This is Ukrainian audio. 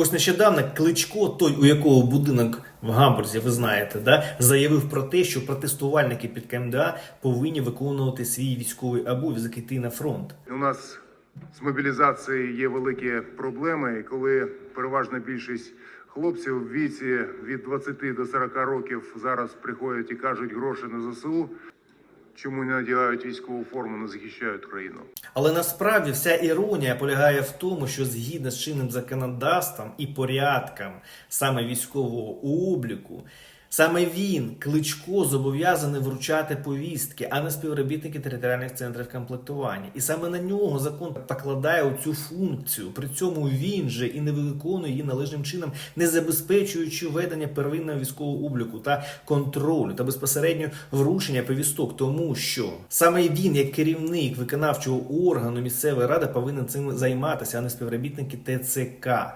Ось нещодавно Кличко, той, у якого будинок в Гамбурзі, ви знаєте, да, заявив про те, що протестувальники під КМДА повинні виконувати свій військовий обов'язок іти на фронт. У нас з мобілізацією є великі проблеми, коли переважна більшість хлопців в віці від 20 до 40 років зараз приходять і кажуть гроші на ЗСУ, чому не надягають військову форму, не захищають країну. Але насправді вся іронія полягає в тому, що згідно з чинним законодавством і порядком саме військового обліку, саме він, Кличко, зобов'язаний вручати повістки, а не співробітники територіальних центрів комплектування. І саме на нього закон покладає оцю функцію. При цьому він же і не виконує її належним чином, не забезпечуючи ведення первинного військового обліку та контролю та безпосередньо вручення повісток, тому що саме він, як керівник виконавчого органу місцевої ради, повинен цим займатися, а не співробітники ТЦК.